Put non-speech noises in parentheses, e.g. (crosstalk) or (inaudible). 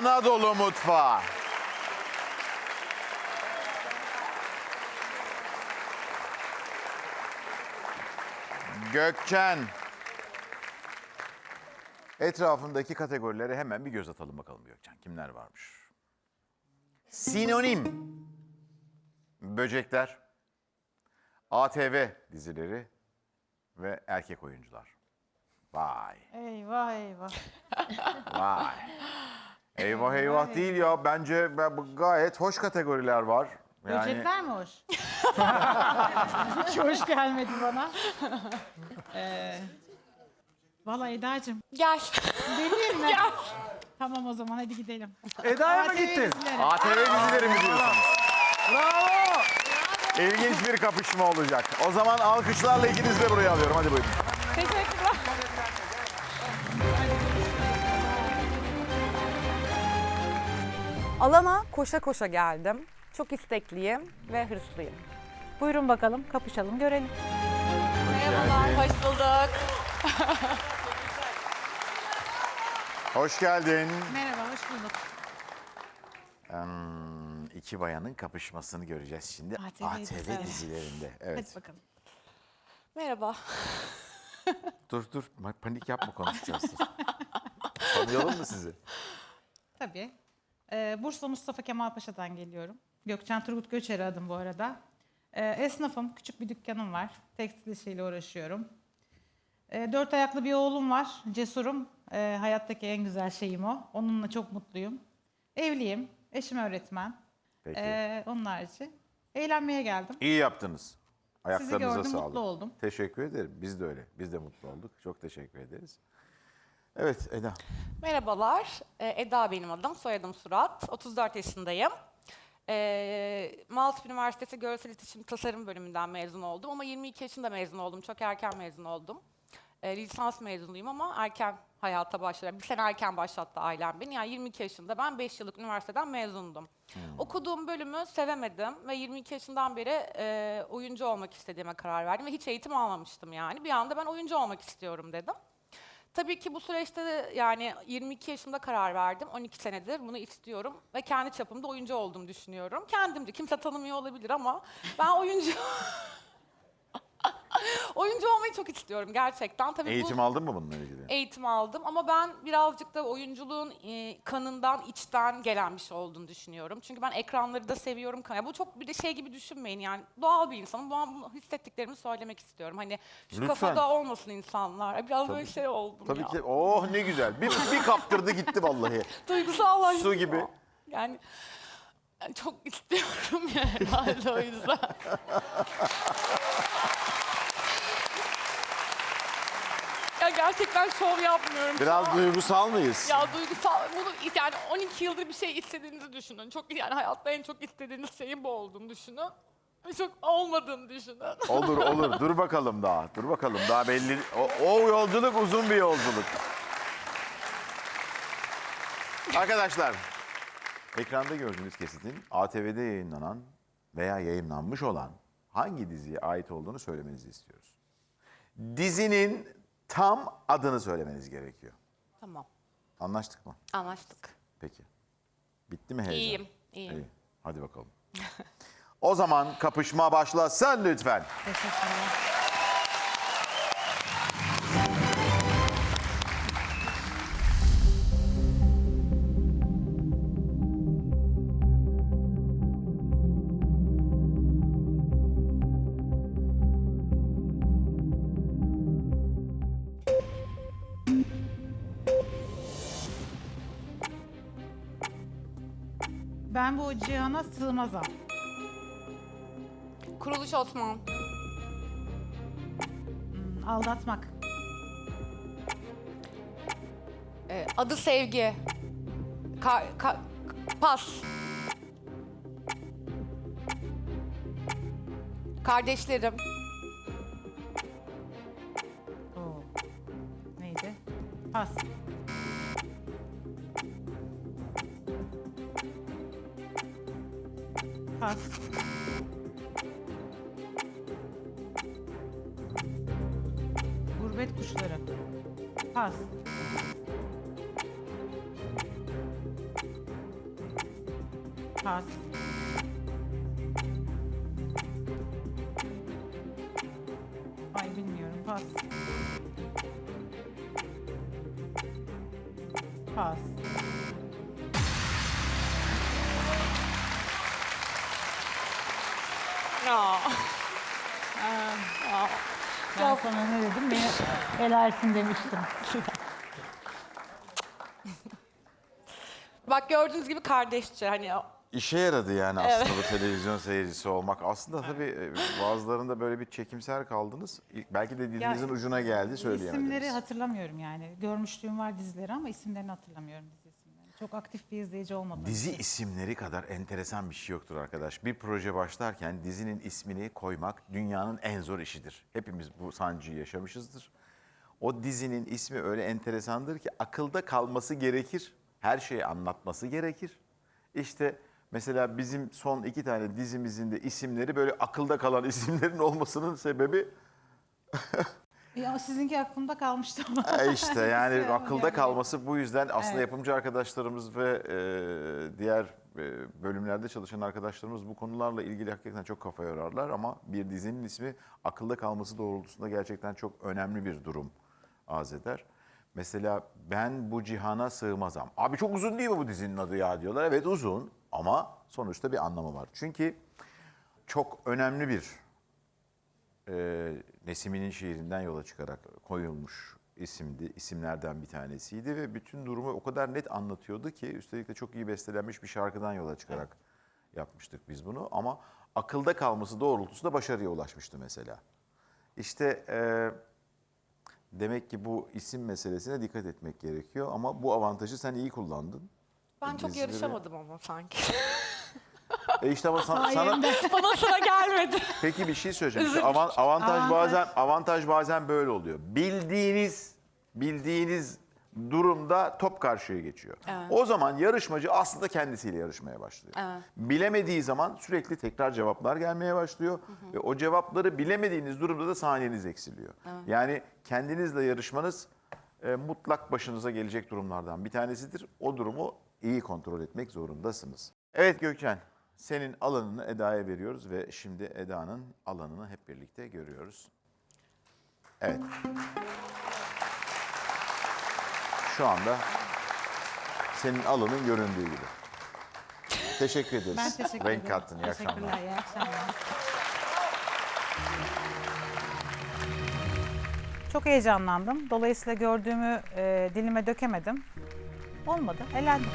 Anadolu mutfağı. Gökçen. Etrafındaki kategorilere hemen bir göz atalım bakalım Gökçen. Kimler varmış? Sinonim. Böcekler. ATV dizileri ve erkek oyuncular. Vay. Eyvah eyvah. Vay. Eyvah eyvah değil ya. Bence ben- bu gayet hoş kategoriler var. Yani Böcekler mi hoş? (laughs) Hiç hoş gelmedi bana. Ee, Valla Eda'cığım. Gel. Deneyeyim mi? Tamam o zaman hadi gidelim. Eda'ya mı ATV gittin? ATV dizileri mi diyorsunuz? Bravo. İlginç bir kapışma olacak. O zaman alkışlarla ikinizi de buraya alıyorum. Hadi buyurun. Teşekkürler. Alana koşa koşa geldim. Çok istekliyim ve hırslıyım. Buyurun bakalım kapışalım görelim. Merhabalar, hoş bulduk. Hoş geldin. Merhaba hoş bulduk. Hmm, iki bayanın kapışmasını göreceğiz şimdi. ATV ATV, dizileri. dizilerinde. Evet. Hadi bakalım. Merhaba. (laughs) Dur dur panik yapma konuşacağız. Tanıyalım mı sizi? Tabii. Ee, Bursa Mustafa Kemal Paşa'dan geliyorum. Gökçen Turgut Göçer'i adım bu arada. Ee, esnafım, küçük bir dükkanım var. Tekstil işiyle uğraşıyorum. Ee, dört ayaklı bir oğlum var, cesurum. Ee, hayattaki en güzel şeyim o. Onunla çok mutluyum. Evliyim, eşim öğretmen. Peki. Ee, onun harici. Eğlenmeye geldim. İyi yaptınız. Ayaklarınıza gördüm, sağlık. mutlu oldum. Teşekkür ederim. Biz de öyle. Biz de mutlu olduk. Çok teşekkür ederiz. Evet Eda. Merhabalar, Ee, Eda benim adım, soyadım Surat. 34 yaşındayım. Ee, Maltepe Üniversitesi Görsel İletişim Tasarım bölümünden mezun oldum ama 22 yaşında mezun oldum. Çok erken mezun oldum. Ee, lisans mezunuyum ama erken hayata başladım. Bir sene erken başlattı ailem beni. Yani 22 yaşında ben 5 yıllık üniversiteden mezundum. Okuduğum bölümü sevemedim ve 22 yaşından beri e, oyuncu olmak istediğime karar verdim ve hiç eğitim almamıştım yani. Bir anda ben oyuncu olmak istiyorum dedim. Tabii ki bu süreçte de yani 22 yaşımda karar verdim. 12 senedir bunu istiyorum ve kendi çapımda oyuncu olduğumu düşünüyorum. Kendimce kimse tanımıyor olabilir ama ben oyuncu (laughs) (laughs) oyuncu olmayı çok istiyorum gerçekten. Tabii bu- Eğitim aldın mı bununla ilgili? eğitim aldım ama ben birazcık da oyunculuğun e, kanından, içten gelen bir şey olduğunu düşünüyorum. Çünkü ben ekranları da seviyorum. Ya bu çok bir de şey gibi düşünmeyin yani doğal bir insanım. Bu an bu hissettiklerimi söylemek istiyorum. Hani şu Lütfen. kafada olmasın insanlar. Biraz böyle Tabii. şey oldum Tabii ya. ki. Oh ne güzel. Bir, bir kaptırdı gitti vallahi. (laughs) Duygusal Su gibi. Yani çok istiyorum (laughs) ya herhalde o yüzden. Gerçekten şov yapmıyorum. Biraz duygusal mıyız? Ya duygusal, bunu yani 12 yıldır bir şey istediğinizi düşünün. Çok yani hayatta en çok istediğiniz şeyin bu olduğunu düşünün. Ve çok olmadığını düşünün. (laughs) Olur olur. Dur bakalım daha. Dur bakalım daha belli. O, o yolculuk uzun bir yolculuk. Arkadaşlar, ekranda gördüğünüz kesitin ATV'de yayınlanan veya yayınlanmış olan hangi diziye ait olduğunu söylemenizi istiyoruz. Dizinin tam adını söylemeniz gerekiyor. tamam, Anlaştık mı? anlaştık. Peki. Bitti mi heyecan? İyiyim, iyiyim. İyi. Hadi bakalım. (laughs) o zaman kapışma başlasın lütfen. Teşekkürler. Ben bu cihana sığmazam. Kuruluş Osman, Aldatmak. e, adı Sevgi, Ka- ka- Pas, Kardeşlerim, Gurbet kuşları. Pas. Pas. Ay bilmiyorum. Pas. Pas. Ya. Ben sana ne dedim? Beni helalsin demiştim. Bak gördüğünüz gibi kardeşçe hani o- İşe yaradı yani aslında bu televizyon seyircisi olmak. Aslında tabii e, bazılarında böyle bir çekimser kaldınız. İlk- Belki de dilinizin Ya, ucuna geldi söyleyemediniz. İsimleri hatırlamıyorum yani. Görmüşlüğüm var dizileri ama isimlerini hatırlamıyorum. Çok aktif bir izleyici olmadım. Dizi isimleri kadar enteresan bir şey yoktur arkadaş. Bir proje başlarken dizinin ismini koymak dünyanın en zor işidir. Hepimiz bu sancıyı yaşamışızdır. O dizinin ismi öyle enteresandır ki akılda kalması gerekir. Her şeyi anlatması gerekir. İşte mesela bizim son iki tane dizimizin de isimleri böyle akılda kalan (laughs) isimlerin olmasının sebebi (laughs) Ya sizinki aklımda kalmıştı ama. E işte (laughs) yani Hepsi akılda yani. kalması bu yüzden aslında Evet. yapımcı arkadaşlarımız ve e, diğer e, bölümlerde çalışan arkadaşlarımız bu konularla ilgili hakikaten çok kafa yorarlar ama bir dizinin ismi akılda kalması doğrultusunda gerçekten çok önemli bir durum arz eder. Mesela ben bu cihana sığmazam. Abi çok uzun değil mi bu dizinin adı ya diyorlar. Evet uzun ama sonuçta bir anlamı var. Çünkü çok önemli bir e, Nesimi'nin şiirinden yola çıkarak koyulmuş isimdi, isimlerden bir tanesiydi ve bütün durumu o kadar net anlatıyordu ki üstelik de çok iyi bestelenmiş bir şarkıdan yola çıkarak yapmıştık biz bunu ama akılda kalması doğrultusunda başarıya ulaşmıştı mesela. İşte e, demek ki bu isim meselesine dikkat etmek gerekiyor ama bu avantajı sen iyi kullandın. ben çok yarışamadım ama sanki. (laughs) E işte ama sana, sana, (laughs) Bana sıra gelmedi. Peki bir şey söyleyeceğim. İşte avan- avantaj, Avantaj. bazen avantaj bazen böyle oluyor. Bildiğiniz bildiğiniz durumda top karşıya geçiyor. Evet. O zaman yarışmacı aslında kendisiyle yarışmaya başlıyor. Evet. Bilemediği zaman sürekli tekrar cevaplar gelmeye başlıyor ve o cevapları bilemediğiniz durumda da saniyeniz eksiliyor. Yani kendinizle yarışmanız e, mutlak başınıza gelecek durumlardan bir tanesidir. O durumu iyi kontrol etmek zorundasınız. Evet Gökçen, senin alanını Eda'ya veriyoruz ve şimdi Eda'nın alanını hep birlikte görüyoruz. Evet. Şu anda senin alanın göründüğü gibi. Teşekkür ederiz. Ben teşekkür Renk ederim. kattın. İyi akşamlar. Teşekkürler, iyi akşamlar. Çok heyecanlandım. Dolayısıyla gördüğümü e, dilime dökemedim. Olmadı, elendim.